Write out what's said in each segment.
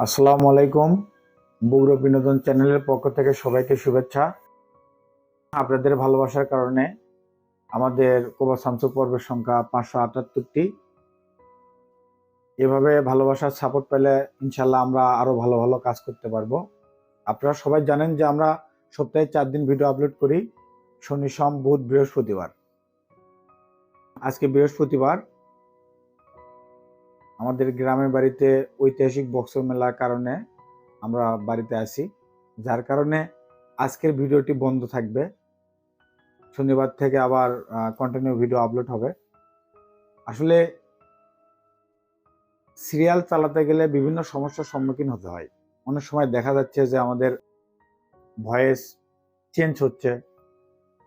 আসসালামু আলাইকুম বগুড়া বিনোদন চ্যানেলের পক্ষ থেকে সবাইকে শুভেচ্ছা। আপনাদের ভালোবাসার কারণে আমাদের কোবা সামসু পর্বের সংখ্যা পাঁচশো আটাত্তরটি। এভাবে ভালোবাসার সাপোর্ট পেলে ইনশাল্লাহ আমরা আরও ভালো ভালো কাজ করতে পারব। আপনারা সবাই জানেন যে আমরা সপ্তাহে চার দিন ভিডিও আপলোড করি, শনি, সোম, বুধ, বৃহস্পতিবার। আজকে বৃহস্পতিবার আমাদের গ্রামের বাড়িতে ঐতিহাসিক বক্সর মেলার কারণে আমরা বাড়িতে আসি যার কারণে আজকের ভিডিওটি বন্ধ থাকবে। শনিবার থেকে আবার কন্টিনিউ ভিডিও আপলোড হবে। আসলে সিরিয়াল চালাতে গেলে বিভিন্ন সমস্যার সম্মুখীন হতে হয়। অনেক সময় দেখা যাচ্ছে যে আমাদের ভয়েস চেঞ্জ হচ্ছে।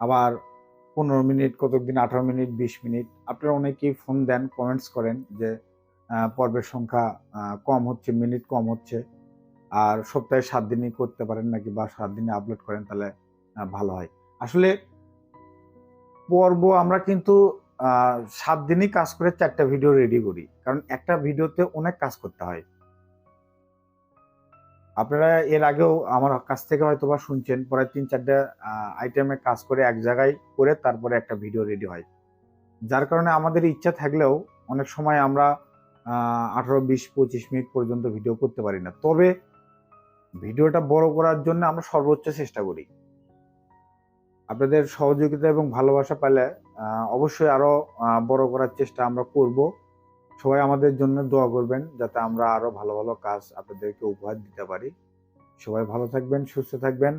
আবার পনেরো মিনিট কতক দিন আঠারো মিনিট, বিশ মিনিট, আপনারা অনেকেই ফোন দেন কমেন্টস করেন যে পর্বের সংখ্যা কম হচ্ছে, মিনিট কম হচ্ছে। আর সপ্তাহে সাত দিনই করতে পারেন নাকি বা সাত দিনে আপলোড করেন তাহলে ভালো হয়। আসলে পর্ব আমরা কিন্তু সাত দিনই কাজ করে চারটা ভিডিও রেডি করি। কারণ একটা ভিডিওতে অনেক কাজ করতে হয়। আপনারা এর আগেও আমার কাছ থেকে হয়তো বা শুনছেন, প্রায় তিন চারটা আইটেমে কাজ করে এক জায়গায় করে তারপরে একটা ভিডিও রেডি হয়। যার কারণে আমাদের ইচ্ছা থাকলেও অনেক সময় আমরা আঠারো, বিশ, পঁচিশ মিনিট পর্যন্ত ভিডিও করতে পারি না। তবে ভিডিওটা বড় করার জন্য আমরা সর্বোচ্চ চেষ্টা করি। আপনাদের সহযোগিতা এবং ভালোবাসা পেলে অবশ্যই আরও বড় করার চেষ্টা আমরা করব। সবাই আমাদের জন্য দোয়া করবেন, যাতে আমরা আরও ভালো ভালো কাজ আপনাদেরকে উপহার দিতে পারি। সবাই ভালো থাকবেন, সুস্থ থাকবেন।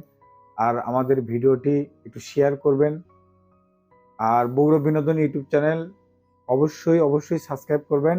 আর আমাদের ভিডিওটি একটু শেয়ার করবেন। আর বগুড়া বিনোদন ইউটিউব চ্যানেল অবশ্যই অবশ্যই সাবস্ক্রাইব করবেন।